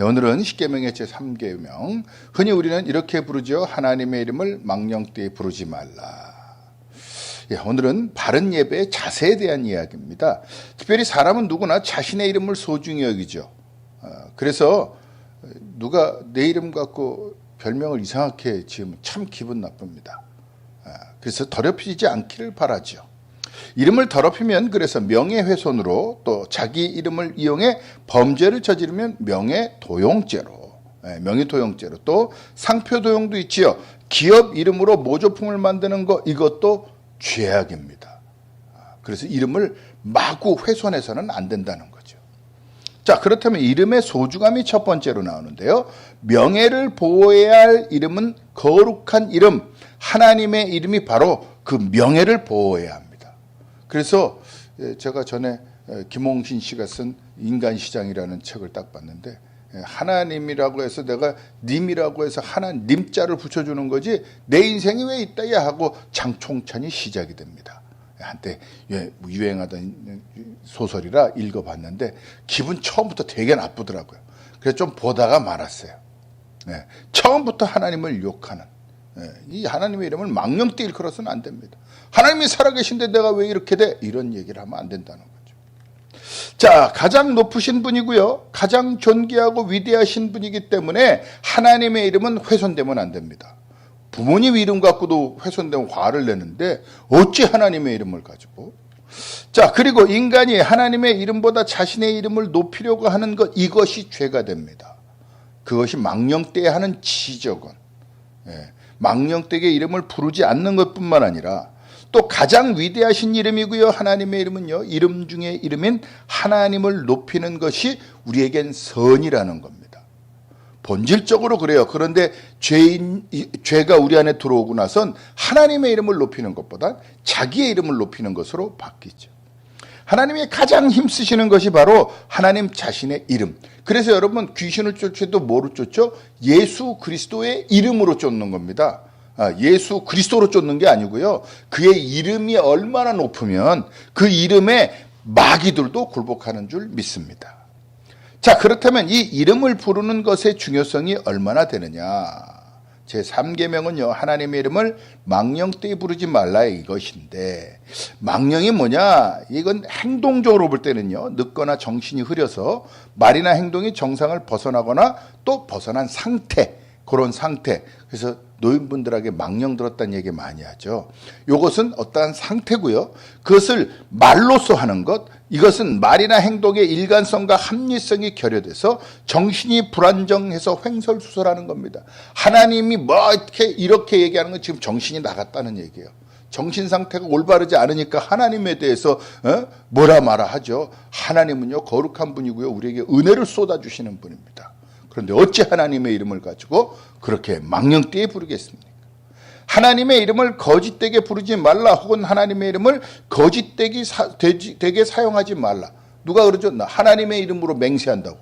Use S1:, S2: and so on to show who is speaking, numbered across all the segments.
S1: 예, 오늘은 십계명의 제 3계명. 흔히 우리는 이렇게 부르죠. 하나님의 이름을 망령되이 부르지 말라. 예, 오늘은 바른 예배의 자세에 대한 이야기입니다. 특별히 사람은 누구나 자신의 이름을 소중히 여기죠. 어, 그래서 누가 내 이름 갖고 별명을 이상하게 지으면 참 기분 나쁩니다. 아, 그래서 더럽히지 않기를 바라죠. 이름을 더럽히면 그래서 명예훼손으로 또 자기 이름을 이용해 범죄를 저지르면 명예도용죄로 예, 명예도용죄로 또 상표도용도 있지요. 기업 이름으로 모조품을 만드는 거 이것도 죄악입니다. 아, 그래서 이름을 마구 훼손해서는 안 된다는 거죠. 자, 그렇다면 이름의 소중함이 첫 번째로 나오는데요. 명예를 보호해야 할 이름은 거룩한 이름, 하나님의 이름이 바로 그 명예를 보호해야 합니다. 그래서 예, 제가 전에 예, 김홍신 씨가 쓴 인간시장이라는 책을 딱 봤는데 예, 하나님이라고 해서 내가 님이라고 해서 하나 님 자를 붙여주는 거지 내 인생이 왜 있다야 하고 장총찬이 시작이 됩니다. 한때 뭐 유행하던 소설이라 읽어봤는데 기분 처음부터 되게 나쁘더라고요. 그래서 좀 보다가 말았어요. 네. 처음부터 하나님을 욕하는 예, 이 하나님의 이름을 망령되이 일컬어서는 안 됩니다. 하나님이 살아계신데 내가 왜 이렇게 돼? 이런 얘기를 하면 안 된다는 거죠. 자, 가장 높으신 분이고요. 가장 존귀하고 위대하신 분이기 때문에 하나님의 이름은 훼손되면 안 됩니다. 부모님 이름 갖고도 훼손되면 화를 내는데 어찌 하나님의 이름을 가지고 자, 그리고 인간이 하나님의 이름보다 자신의 이름을 높이려고 하는 것 이것이 죄가 됩니다. 그것이 망령되이 하는 지적은 예. 망령되게 이름을 부르지 않는 것뿐만 아니라 또 가장 위대하신 이름이고요. 하나님의 이름은요. 이름 중에 이름인 하나님을 높이는 것이 우리에겐 선이라는 겁니다. 본질적으로 그래요. 그런데 죄인 죄가 우리 안에 들어오고 나선 하나님의 이름을 높이는 것보다 자기의 이름을 높이는 것으로 바뀌죠. 하나님이 가장 힘쓰시는 것이 바로 하나님 자신의 이름. 그래서 여러분 귀신을 쫓아도 뭐로 쫓죠? 예수 그리스도의 이름으로 쫓는 겁니다. 아, 예수 그리스도로 쫓는 게 아니고요. 그의 이름이 얼마나 높으면 그 이름에 마귀들도 굴복하는 줄 믿습니다. 자, 그렇다면 이 이름을 부르는 것의 중요성이 얼마나 되느냐? 제 3계명은요. 하나님의 이름을 망령되이 부르지 말라 이것인데 망령이 뭐냐? 이건 행동적으로 볼 때는요. 늦거나 정신이 흐려서 말이나 행동이 정상을 벗어나거나 또 벗어난 상태 그런 상태. 그래서 노인분들에게 망령 들었다는 얘기 많이 하죠. 이것은 어떠한 상태고요. 그것을 말로써 하는 것, 이것은 말이나 행동의 일관성과 합리성이 결여돼서 정신이 불안정해서 횡설수설하는 겁니다. 하나님이 뭐 이렇게 이렇게 얘기하는 건 지금 정신이 나갔다는 얘기예요. 정신 상태가 올바르지 않으니까 하나님에 대해서 어? 뭐라 말아 하죠. 하나님은요 거룩한 분이고요 우리에게 은혜를 쏟아 주시는 분입니다. 그런데 어찌 하나님의 이름을 가지고 그렇게 망령되이 부르겠습니까? 하나님의 이름을 거짓되게 부르지 말라 혹은 하나님의 이름을 거짓되게 되게 사용하지 말라. 누가 그러죠? 하나님의 이름으로 맹세한다고.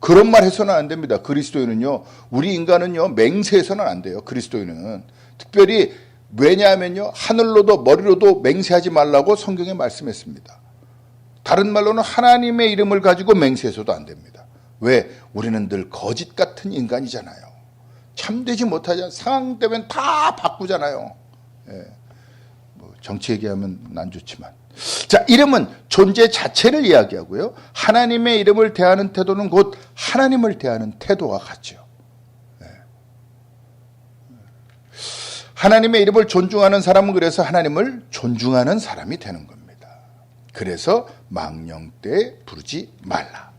S1: 그런 말 해서는 안 됩니다. 그리스도인은요. 우리 인간은요. 맹세해서는 안 돼요. 그리스도인은. 특별히 왜냐하면요. 하늘로도 머리로도 맹세하지 말라고 성경에 말씀했습니다. 다른 말로는 하나님의 이름을 가지고 맹세해서도 안 됩니다. 왜? 우리는 늘 거짓 같은 인간이잖아요. 참되지 못하지 상황 되면 다 바꾸잖아요. 예. 뭐 정치 얘기하면 난 좋지만. 자, 이름은 존재 자체를 이야기하고요. 하나님의 이름을 대하는 태도는 곧 하나님을 대하는 태도와 같죠. 예. 하나님의 이름을 존중하는 사람은 그래서 하나님을 존중하는 사람이 되는 겁니다. 그래서 망령 때 부르지 말라.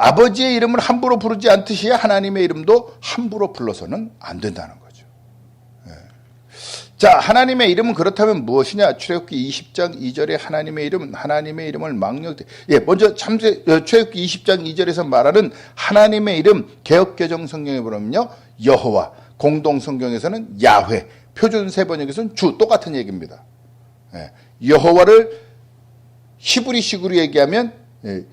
S1: 아버지의 이름을 함부로 부르지 않듯이 하나님의 이름도 함부로 불러서는 안 된다는 거죠. 예. 자, 하나님의 이름은 그렇다면 무엇이냐? 출애굽기 20장 2절에 하나님의 이름은 하나님의 이름을 망령되. 예, 먼저 참세 어, 출애굽기 20장 2절에서 말하는 하나님의 이름 개혁 개정 성경에 보면요. 여호와, 공동 성경에서는 야훼, 표준 세 번역에서는 주 똑같은 얘기입니다. 예, 여호와를 히브리식으로 얘기하면 예,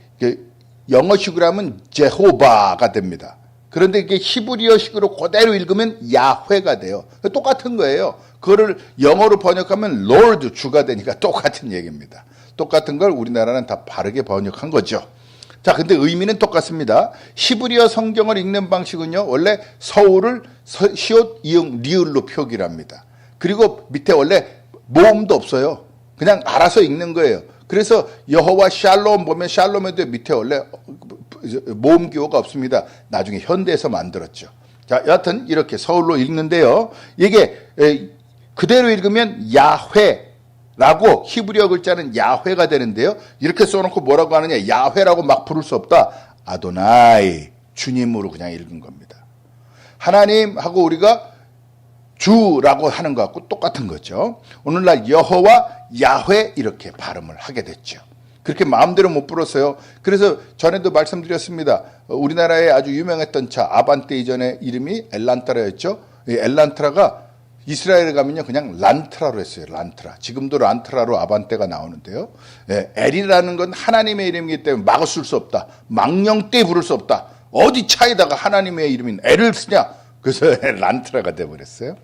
S1: 영어식으로 하면 제호바가 됩니다. 그런데 이게 히브리어식으로 그대로 읽으면 야훼가 돼요. 똑같은 거예요. 그거를 영어로 번역하면 Lord 주가 되니까 똑같은 얘기입니다. 똑같은 걸 우리나라는 다 바르게 번역한 거죠. 자, 근데 의미는 똑같습니다. 히브리어 성경을 읽는 방식은요, 원래 서울을 서- 시옷, 이응, 리을로 표기를 합니다. 그리고 밑에 원래 모음도 없어요. 그냥 알아서 읽는 거예요. 그래서 여호와 샬롬 보면 샬롬에도 밑에 원래 모음 기호가 없습니다. 나중에 현대에서 만들었죠. 자, 여하튼 이렇게 서울로 읽는데요. 이게 에, 그대로 읽으면 야훼라고 히브리어 글자는 야훼가 되는데요. 이렇게 써놓고 뭐라고 하느냐? 야훼라고 막 부를 수 없다. 아도나이 주님으로 그냥 읽은 겁니다. 하나님하고 우리가 주라고 하는 것하고 똑같은 거죠. 오늘날 여호와 야훼 이렇게 발음을 하게 됐죠. 그렇게 마음대로 못 불었어요. 그래서 전에도 말씀드렸습니다. 어, 우리나라에 아주 유명했던 차 아반떼 이전에 이름이 엘란트라였죠. 이 엘란트라가 이스라엘에 가면요 그냥 란트라로 했어요. 란트라. 지금도 란트라로 아반떼가 나오는데요. 예, 엘이라는 건 하나님의 이름이기 때문에 막을 수 없다. 망령 때 부를 수 없다. 어디 차에다가 하나님의 이름인 엘을 쓰냐? 그래서 란트라가 돼버렸어요.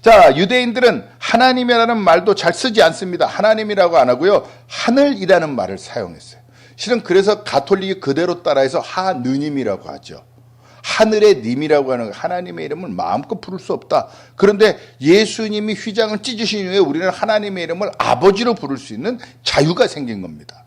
S1: 자, 유대인들은 하나님이라는 말도 잘 쓰지 않습니다. 하나님이라고 안 하고요. 하늘이라는 말을 사용했어요. 실은 그래서 가톨릭이 그대로 따라해서 하느님이라고 하죠. 하늘의 님이라고 하는 하나님의 이름을 마음껏 부를 수 없다. 그런데 예수님이 휘장을 찢으신 이후에 우리는 하나님의 이름을 아버지로 부를 수 있는 자유가 생긴 겁니다.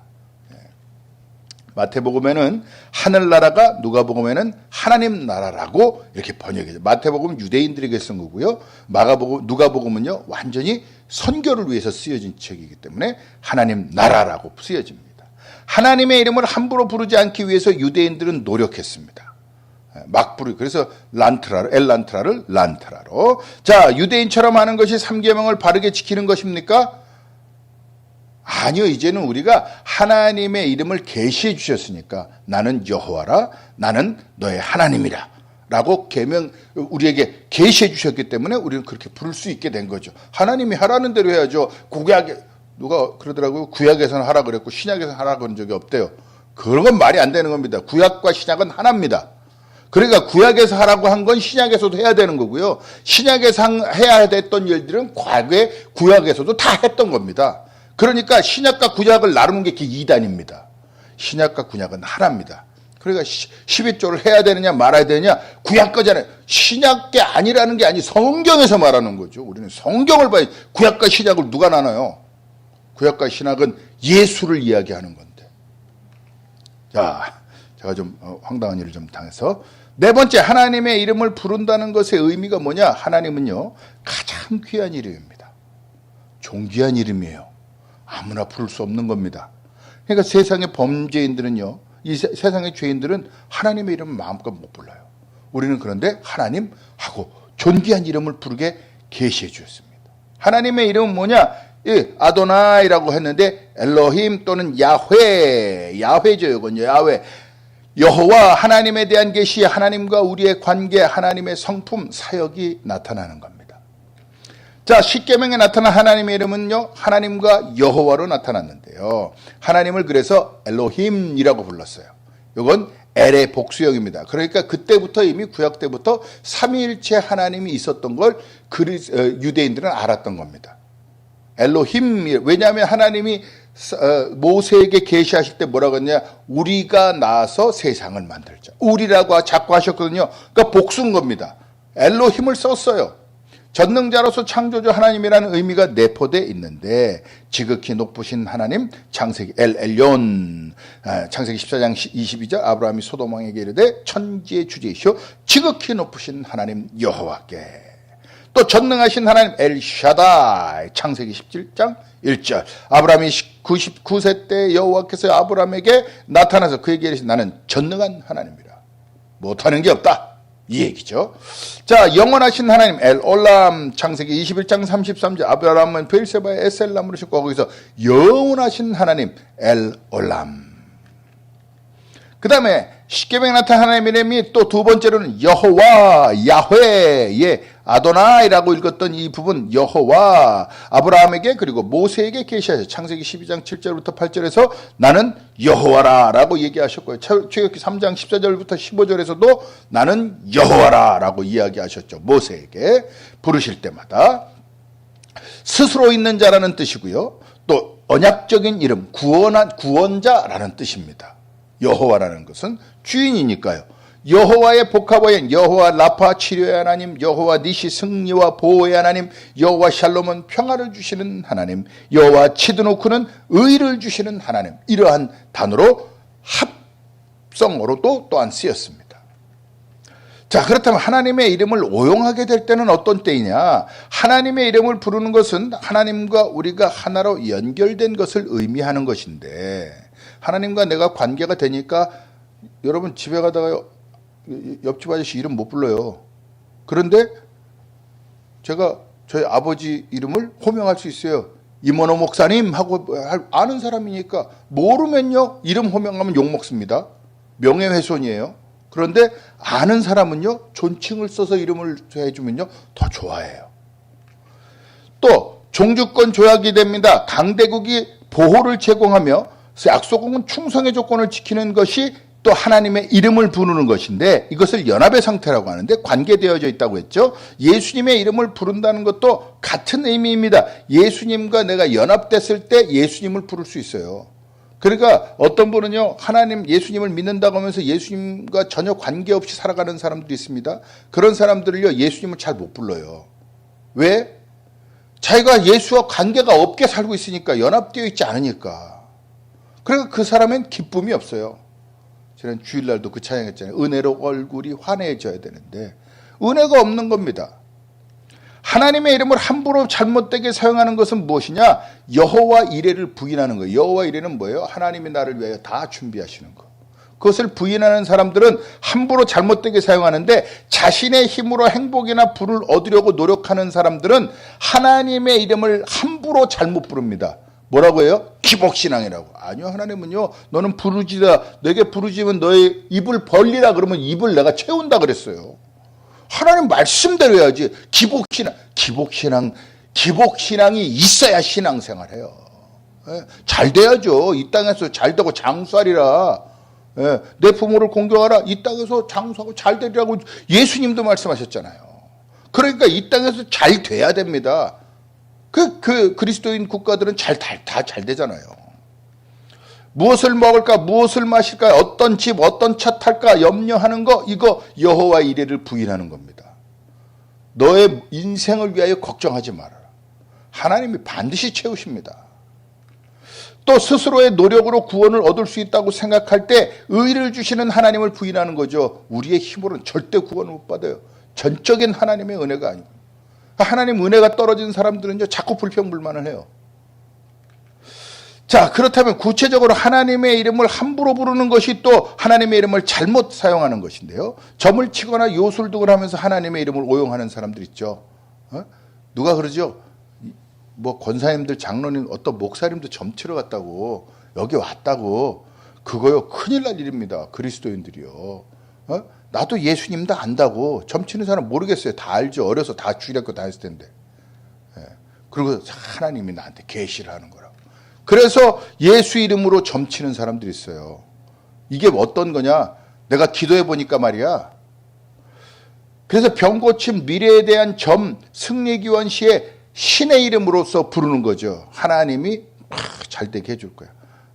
S1: 마태복음에는 하늘나라가 누가복음에는 하나님 나라라고 이렇게 번역해요. 마태복음은 유대인들에게 쓴 거고요. 마가복음 누가복음은요 완전히 선교를 위해서 쓰여진 책이기 때문에 하나님 나라라고 쓰여집니다. 하나님의 이름을 함부로 부르지 않기 위해서 유대인들은 노력했습니다. 막 부르 그래서 란트라를 엘란트라를 란트라로 자 유대인처럼 하는 것이 삼계명을 바르게 지키는 것입니까? 아니요, 이제는 우리가 하나님의 이름을 계시해 주셨으니까 나는 여호와라, 나는 너의 하나님이라. 라고 계명 우리에게 계시해 주셨기 때문에 우리는 그렇게 부를 수 있게 된 거죠. 하나님이 하라는 대로 해야죠. 구약에 누가 그러더라고요. 구약에서는 하라 그랬고 신약에서는 하라 그런 적이 없대요. 그런 건 말이 안 되는 겁니다. 구약과 신약은 하나입니다. 그러니까 구약에서 하라고 한 건 신약에서도 해야 되는 거고요. 신약에서 해야 됐던 일들은 과거에 구약에서도 다 했던 겁니다. 그러니까 신약과 구약을 나누는 게 이단입니다. 신약과 구약은 하나입니다. 그러니까 11조를 해야 되느냐 말아야 되느냐 구약 거잖아요. 신약 게 아니라는 게 아니 성경에서 말하는 거죠. 우리는 성경을 봐야 구약과 신약을 누가 나눠요? 구약과 신약은 예수를 이야기하는 건데. 자, 제가 좀 어, 황당한 일을 좀 당해서 네 번째 하나님의 이름을 부른다는 것의 의미가 뭐냐? 하나님은요 가장 귀한 이름입니다. 존귀한 이름이에요. 아무나 부를 수 없는 겁니다. 그러니까 세상의 범죄인들은요, 이 세, 세상의 죄인들은 하나님의 이름을 마음껏 못 불러요. 우리는 그런데 하나님 하고 존귀한 이름을 부르게 계시해 주셨습니다. 하나님의 이름은 뭐냐? 예, 아도나이라고 했는데 엘로힘 또는 야훼, 야훼죠, 이건 야훼. 여호와 하나님에 대한 계시, 하나님과 우리의 관계, 하나님의 성품, 사역이 나타나는 겁니다. 자, 십계명에 나타난 하나님의 이름은요, 하나님과 여호와로 나타났는데요. 하나님을 그래서 엘로힘이라고 불렀어요. 이건 엘의 복수형입니다. 그러니까 그때부터 이미 구약 때부터 삼위일체 하나님이 있었던 걸 그리, 어, 유대인들은 알았던 겁니다. 엘로힘 왜냐하면 하나님이 어, 모세에게 계시하실 때 뭐라고 했냐 우리가 나서 세상을 만들자 우리라고 자꾸 하셨거든요 그러니까 복수인 겁니다 엘로힘을 썼어요 전능자로서 창조주 하나님이라는 의미가 내포돼 있는데 지극히 높으신 하나님 창세기 엘 엘yon 아, 창세기 14장 22절 아브라함이 소돔왕에게 이르되 천지의 주제이시오. 지극히 높으신 하나님 여호와께. 또 전능하신 하나님 엘샤다이 창세기 17장 1절. 아브라함이 99세 때 여호와께서 아브라함에게 나타나서 그에게 이르신 나는 전능한 하나님이라. 못하는 게 없다 이 얘기죠. 자, 영원하신 하나님 엘 올람 창세기 21장 33절 아브라함은 베일세바의 에셀람으로 싣고 거기서 영원하신 하나님 엘 올람. 그 다음에 십계명에 나타난 하나님의 이름이 또 두 번째로는 여호와 야훼의 아도나이라고 읽었던 이 부분 여호와 아브라함에게 그리고 모세에게 계시하셔 창세기 12장 7절부터 8절에서 나는 여호와라라고 얘기하셨고요. 출애굽기 3장 14절부터 15절에서도 나는 여호와라라고 이야기하셨죠. 모세에게 부르실 때마다 스스로 있는 자라는 뜻이고요. 또 언약적인 이름 구원한 구원자라는 뜻입니다. 여호와라는 것은 주인이니까요. 여호와의 복합어인 여호와 라파 치료의 하나님, 여호와 니시 승리와 보호의 하나님, 여호와 샬롬은 평화를 주시는 하나님, 여호와 치드노크는 의를 주시는 하나님. 이러한 단어로 합성어로도 또한 쓰였습니다. 자, 그렇다면 하나님의 이름을 오용하게 될 때는 어떤 때이냐? 하나님의 이름을 부르는 것은 하나님과 우리가 하나로 연결된 것을 의미하는 것인데, 하나님과 내가 관계가 되니까 여러분 집에 가다가 옆집 아저씨 이름 못 불러요. 그런데 제가 저희 아버지 이름을 호명할 수 있어요. 이모노 목사님 하고 아는 사람이니까 모르면요 이름 호명하면 욕 먹습니다. 명예훼손이에요. 그런데 아는 사람은요 존칭을 써서 이름을 해주면요 더 좋아해요. 또 종주권 조약이 됩니다. 강대국이 보호를 제공하며 약소국은 충성의 조건을 지키는 것이 또 하나님의 이름을 부르는 것인데 이것을 연합의 상태라고 하는데 관계되어져 있다고 했죠. 예수님의 이름을 부른다는 것도 같은 의미입니다. 예수님과 내가 연합됐을 때 예수님을 부를 수 있어요. 그러니까 어떤 분은요, 하나님, 예수님을 믿는다고 하면서 예수님과 전혀 관계없이 살아가는 사람들이 있습니다. 그런 사람들을요, 예수님을 잘 못 불러요. 왜? 자기가 예수와 관계가 없게 살고 있으니까, 연합되어 있지 않으니까. 그러니까 그 사람엔 기쁨이 없어요. 저는 주일날도 그 찬양했잖아요. 은혜로 얼굴이 환해져야 되는데, 은혜가 없는 겁니다. 하나님의 이름을 함부로 잘못되게 사용하는 것은 무엇이냐? 여호와 이레를 부인하는 거예요. 여호와 이레는 뭐예요? 하나님이 나를 위하여 다 준비하시는 거. 그것을 부인하는 사람들은 함부로 잘못되게 사용하는데 자신의 힘으로 행복이나 부를 얻으려고 노력하는 사람들은 하나님의 이름을 함부로 잘못 부릅니다. 뭐라고 해요? 기복신앙이라고. 아니요, 하나님은요, 너는 부르지다. 내게 부르지면 너의 입을 벌리라 그러면 입을 내가 채운다 그랬어요. 하나님 말씀대로 해야지. 기복신앙, 기복신앙, 기복신앙이 있어야 신앙생활 해요. 예, 잘 돼야죠. 이 땅에서 잘 되고 장수하리라. 예, 내 부모를 공경하라. 이 땅에서 장수하고 잘 되리라고 예수님도 말씀하셨잖아요. 그러니까 이 땅에서 잘 돼야 됩니다. 그, 그 그리스도인 국가들은 잘, 다 잘 되잖아요. 무엇을 먹을까, 무엇을 마실까, 어떤 집, 어떤 차 탈까 염려하는 거, 이거 여호와 이래를 부인하는 겁니다. 너의 인생을 위하여 걱정하지 말아라. 하나님이 반드시 채우십니다. 또 스스로의 노력으로 구원을 얻을 수 있다고 생각할 때 의를 주시는 하나님을 부인하는 거죠. 우리의 힘으로는 절대 구원을 못 받아요. 전적인 하나님의 은혜가 아니고. 하나님 은혜가 떨어진 사람들은요, 자꾸 불평불만을 해요. 자, 그렇다면 구체적으로 하나님의 이름을 함부로 부르는 것이 또 하나님의 이름을 잘못 사용하는 것인데요. 점을 치거나 요술득을 하면서 하나님의 이름을 오용하는 사람들 있죠. 어? 누가 그러죠? 뭐 권사님들, 장로님, 어떤 목사님도 점 치러 갔다고 여기 왔다고 그거요 큰일 날 일입니다. 그리스도인들이요. 어? 나도 예수님도 안다고 점 치는 사람 모르겠어요. 다 알죠. 어려서 다 주일학교 다녔을 텐데. 예. 그리고 하나님이 나한테 계시를 하는 거라. 그래서 예수 이름으로 점치는 사람들이 있어요. 이게 어떤 거냐? 내가 기도해 보니까 말이야. 그래서 병 고침 미래에 대한 점 승리 기원 시에 신의 이름으로서 부르는 거죠. 하나님이 잘 되게 해줄 거야.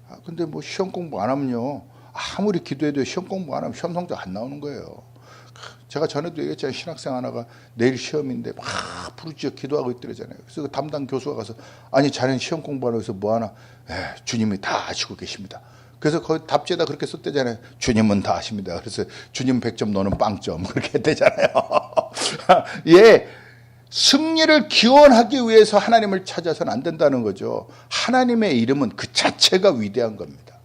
S1: 아, 근데 뭐 시험 공부 안 하면요. 아무리 기도해도 시험 공부 안 하면 시험 성적 안 나오는 거예요. 제가 전에도 얘기했잖아요. 신학생 하나가 내일 시험인데 막 부르짖어 기도하고 있더라잖아요. 그래서 그 담당 교수가 가서 아니 자네는 시험 공부하러 해서 뭐 하나? 에, 주님이 다 아시고 계십니다. 그래서 거기 답지에다 그렇게 썼대잖아요. 주님은 다 아십니다. 그래서 주님 100점 너는 빵점 그렇게 했대잖아요. 예. 승리를 기원하기 위해서 하나님을 찾아서는 안 된다는 거죠. 하나님의 이름은 그 자체가 위대한 겁니다.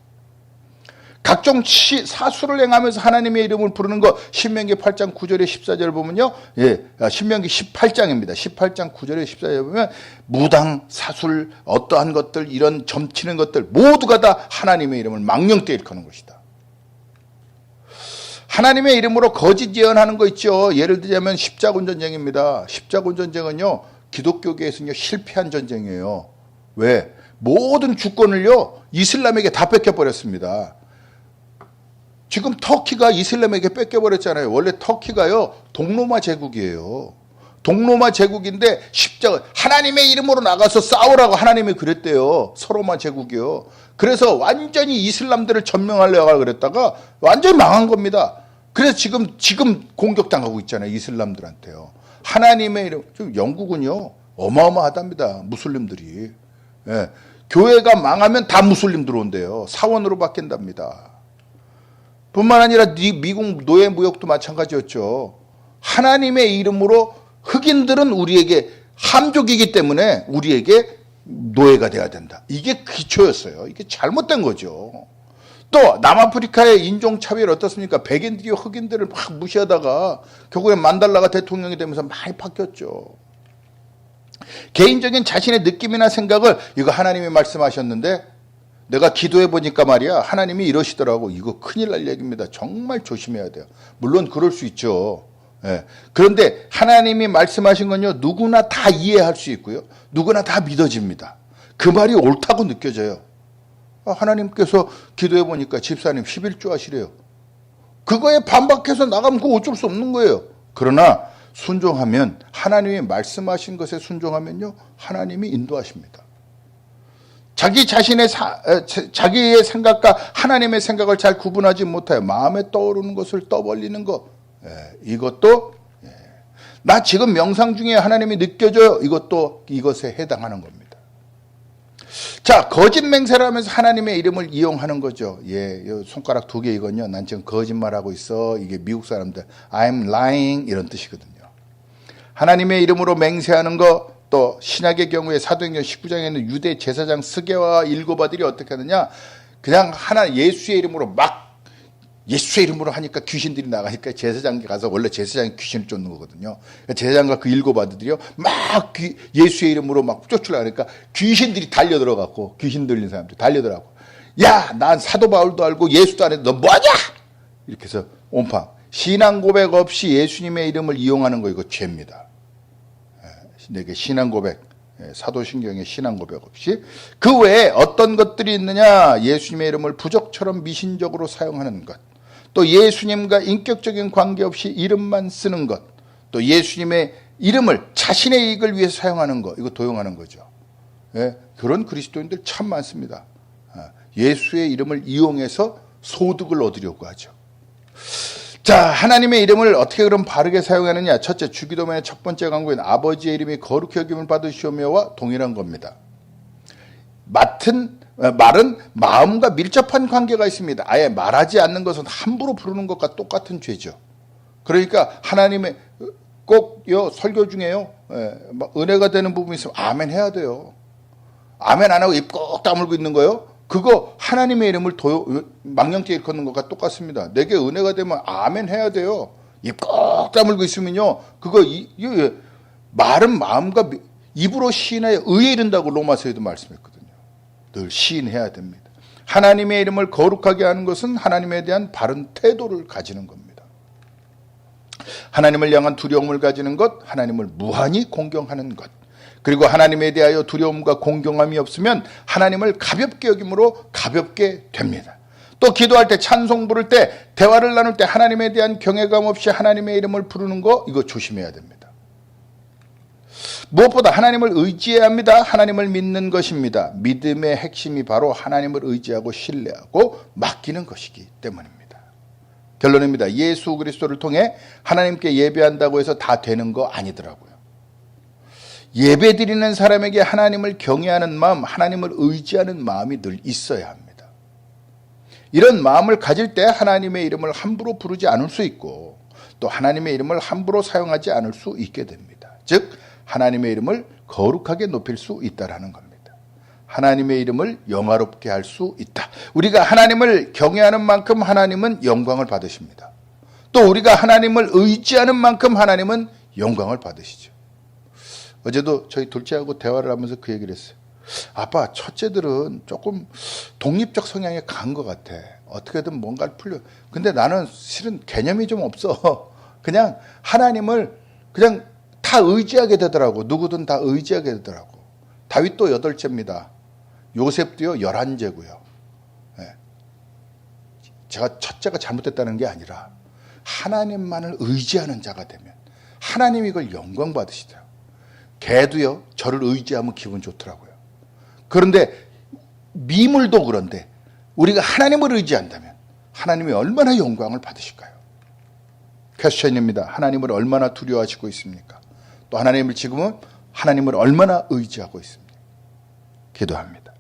S1: 각종 시, 사수를 행하면서 하나님의 이름을 부르는 것 신명기 8장 9절에 14절 보면요. 예, 아, 신명기 18장입니다. 18장 9절에 14절 보면 무당, 사술, 어떠한 것들 이런 점치는 것들 모두가 다 하나님의 이름을 망령되이 일컫는 것이다. 하나님의 이름으로 거짓 예언하는 거 있죠. 예를 들자면 십자군 전쟁입니다. 십자군 전쟁은요. 기독교계에서는요 실패한 전쟁이에요. 왜? 모든 주권을요 이슬람에게 다 뺏겨 버렸습니다. 지금 터키가 이슬람에게 뺏겨버렸잖아요. 원래 터키가요, 동로마 제국이에요. 동로마 제국인데 십자가, 하나님의 이름으로 나가서 싸우라고 하나님이 그랬대요. 서로마 제국이요. 그래서 완전히 이슬람들을 점령하려고 그랬다가 완전히 망한 겁니다. 그래서 지금 지금 공격당하고 있잖아요. 이슬람들한테요. 하나님의 이름 좀 영국은요 어마어마하답니다. 무슬림들이 예. 교회가 망하면 다 무슬림 들어온대요. 사원으로 바뀐답니다. 뿐만 아니라 미- 미국 노예 무역도 마찬가지였죠. 하나님의 이름으로 흑인들은 우리에게 함족이기 때문에 우리에게 노예가 돼야 된다. 이게 기초였어요. 이게 잘못된 거죠. 또 남아프리카의 인종 차별 어떻습니까? 백인들이 흑인들을 막 무시하다가 결국에 만달라가 대통령이 되면서 많이 바뀌었죠. 개인적인 자신의 느낌이나 생각을 이거 하나님이 말씀하셨는데 내가 기도해 보니까 말이야 하나님이 이러시더라고. 이거 큰일 날 얘기입니다. 정말 조심해야 돼요. 물론 그럴 수 있죠. 예. 그런데 하나님이 말씀하신 건요 누구나 다 이해할 수 있고요. 누구나 다 믿어집니다. 그 말이 옳다고 느껴져요. 아, 하나님께서 기도해 보니까 집사님 11조 하시래요. 그거에 반박해서 나가면 그거 어쩔 수 없는 거예요. 그러나 순종하면 하나님이 말씀하신 것에 순종하면요 하나님이 인도하십니다. 자기 자신의 사, 에, 자- 자기의 생각과 하나님의 생각을 잘 구분하지 못하여 마음에 떠오르는 것을 떠벌리는 것 예, 이것도 예, 나 지금 명상 중에 하나님이 느껴져요. 이것도 이것에 해당하는 겁니다. 자, 거짓 맹세를 하면서 하나님의 이름을 이용하는 거죠. 예, 요 손가락 두 개 이건요. 난 지금 거짓말하고 있어. 이게 미국 사람들 I'm lying 이런 뜻이거든요. 하나님의 이름으로 맹세하는 거, 또 신약의 경우에 사도행전 19장에는 유대 제사장 스게와 일곱 아들이 어떻게 하느냐? 그냥 하나 예수의 이름으로 막 예수의 이름으로 하니까 귀신들이 나가니까 제사장에 가서 원래 제사장이 귀신을 쫓는 거거든요. 그러니까 제사장과 그 일곱 아들들이요 막 귀- 예수의 이름으로 막 쫓으려니까 귀신들이 달려 들어갔고 귀신 들린 사람들이 달려 들어가고 야, 난 사도 바울도 알고 예수도 안 해도 너 뭐하냐? 이렇게 해서 온팡 신앙 고백 없이 예수님의 이름을 이용하는 거 이거 죄입니다. 예, 내게 신앙 고백 예, 사도신경의 신앙 고백 없이 그 외에 어떤 것들이 있느냐? 예수님의 이름을 부적처럼 미신적으로 사용하는 것. 또 예수님과 인격적인 관계 없이 이름만 쓰는 것. 또 예수님의 이름을 자신의 이익을 위해 사용하는 것. 이거 도용하는 거죠. 예, 그런 그리스도인들 참 많습니다. 아, 예수의 이름을 이용해서 소득을 얻으려고 하죠 자, 하나님의 이름을 어떻게 그럼 바르게 사용하느냐? 첫째, 주기도문의 첫 번째 광고인 아버지의 이름이 거룩히 여김을 받으시오며와 동일한 겁니다. 맡은 어, 말은 마음과 밀접한 관계가 있습니다. 아예 말하지 않는 것은 함부로 부르는 것과 똑같은 죄죠. 그러니까 하나님의 꼭요 설교 중에요 예, 막 은혜가 되는 부분이 있으면 아멘 해야 돼요. 아멘 안 하고 입 꼭 다물고 있는 거요. 그거 하나님의 이름을 도요, 망령죄 일컫는 것과 똑같습니다. 내게 은혜가 되면 아멘 해야 돼요. 입 꼭 다물고 있으면요. 그거 이, 이, 이, 말은 마음과 미- 입으로 시인하여 의에 이른다고 로마서에도 말씀했거든요. 늘 시인해야 됩니다. 하나님의 이름을 거룩하게 하는 것은 하나님에 대한 바른 태도를 가지는 겁니다. 하나님을 향한 두려움을 가지는 것, 하나님을 무한히 공경하는 것. 그리고 하나님에 대하여 두려움과 공경함이 없으면 하나님을 가볍게 여김으로 가볍게 됩니다. 또 기도할 때 찬송 부를 때 대화를 나눌 때 하나님에 대한 경외감 없이 하나님의 이름을 부르는 거 이거 조심해야 됩니다. 무엇보다 하나님을 의지해야 합니다. 하나님을 믿는 것입니다. 믿음의 핵심이 바로 하나님을 의지하고 신뢰하고 맡기는 것이기 때문입니다. 결론입니다. 예수 그리스도를 통해 하나님께 예배한다고 해서 다 되는 거 아니더라고요. 예배 드리는 사람에게 하나님을 경외하는 마음, 하나님을 의지하는 마음이 늘 있어야 합니다. 이런 마음을 가질 때 하나님의 이름을 함부로 부르지 않을 수 있고 또 하나님의 이름을 함부로 사용하지 않을 수 있게 됩니다. 즉 하나님의 이름을 거룩하게 높일 수 있다라는 겁니다. 하나님의 이름을 영화롭게 할 수 있다. 우리가 하나님을 경외하는 만큼 하나님은 영광을 받으십니다. 또 우리가 하나님을 의지하는 만큼 하나님은 영광을 받으시죠. 어제도 저희 둘째하고 대화를 하면서 그 얘기를 했어요. 아빠, 첫째들은 조금 독립적 성향에 간것 같아. 어떻게든 뭔가를 풀려. 근데 나는 실은 개념이 좀 없어. 그냥 하나님을 그냥 다 의지하게 되더라고. 누구든 다 의지하게 되더라고. 다윗도 여덟째입니다. 요셉도요, 열한째고요. 예. 제가 첫째가 잘못됐다는 게 아니라 하나님만을 의지하는 자가 되면 하나님이 이걸 영광 받으시더라고요. 개도요, 저를 의지하면 기분 좋더라고요. 그런데 미물도 그런데 우리가 하나님을 의지한다면 하나님이 얼마나 영광을 받으실까요? 퀘스천입니다. 하나님을 얼마나 두려워하시고 있습니까? 또 하나님을 지금은 하나님을 얼마나 의지하고 있습니까? 기도합니다.